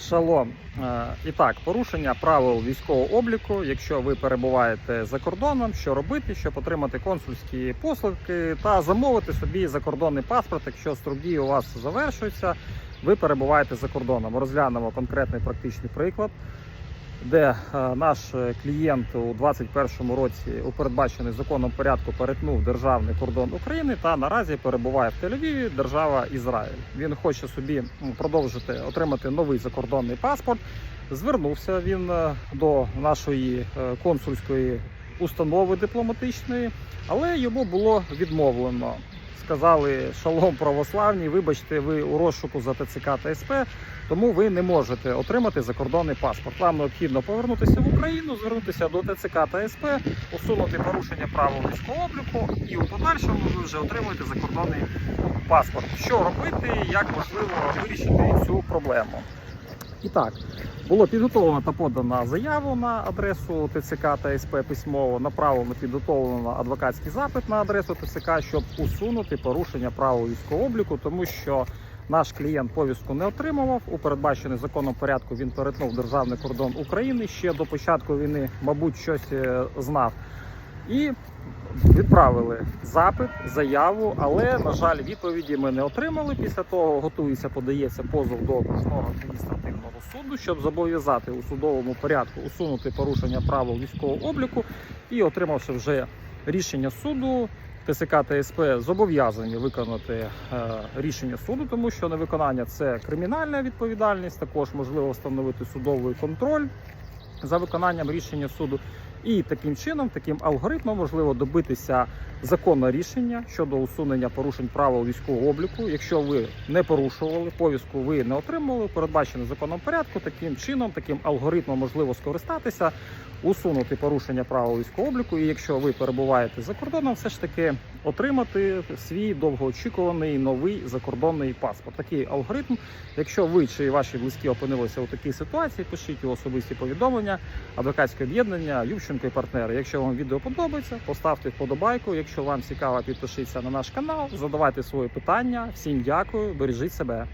Шалом. Е, І так, порушення правил військового обліку. Якщо ви перебуваєте за кордоном, що робити, щоб отримати консульські послуги та замовити собі закордонний паспорт, якщо строк у вас завершується, ви перебуваєте за кордоном. Розглянемо конкретний практичний приклад, де е, наш клієнт у 2021 році у передбачений законом порядку перетнув державний кордон України та наразі перебуває в Тель-Авіві, держава Ізраїль. Він хоче собі продовжити отримати новий закордонний паспорт. Звернувся він е, до нашої е, консульської установи дипломатичної, але йому було відмовлено. Сказали шалом православні, вибачте, ви у розшуку за ТЦК та СП, тому ви не можете отримати закордонний паспорт. Вам необхідно повернутися в Україну, звернутися до ТЦК та СП, усунути порушення правил військового обліку, і у подальшому ви вже отримуєте закордонний паспорт. Що робити, як можливо вирішити цю проблему? І так, було підготовлено та подана заяву на адресу ТЦК та СП письмово, направлено підготовлено адвокатський запит на адресу ТЦК, щоб усунути порушення правил військового обліку, тому що наш клієнт повістку не отримував. У передбачений законом порядку він перетнув державний кордон України ще до початку війни, мабуть, щось е, знав. І відправили запит, заяву, але на жаль, відповіді ми не отримали. Після того готується, подається позов до окружного адміністративного суду, щоб зобов'язати у судовому порядку усунути порушення правил військового обліку і отримавши вже рішення суду. ТСК та СП зобов'язані виконати е, рішення суду, тому що невиконання це кримінальна відповідальність. Також можливо встановити судовий контроль за виконанням рішення суду. І таким чином, таким алгоритмом можливо добитися законного рішення щодо усунення порушень правил військового обліку. Якщо ви не порушували повістку, ви не отримували передбачено законом порядку. Таким чином, таким алгоритмом можливо скористатися, усунути порушення правил військового обліку. І якщо ви перебуваєте за кордоном, все ж таки отримати свій довгоочікуваний новий закордонний паспорт. Такий алгоритм. Якщо ви чи ваші близькі опинилися у такій ситуації, пишіть у особисті повідомлення, адвокатське об'єднання, Ющенко і партнери. Якщо вам відео подобається, поставте вподобайку. Якщо вам цікаво, підпишіться на наш канал, задавайте свої питання. Всім дякую, бережіть себе.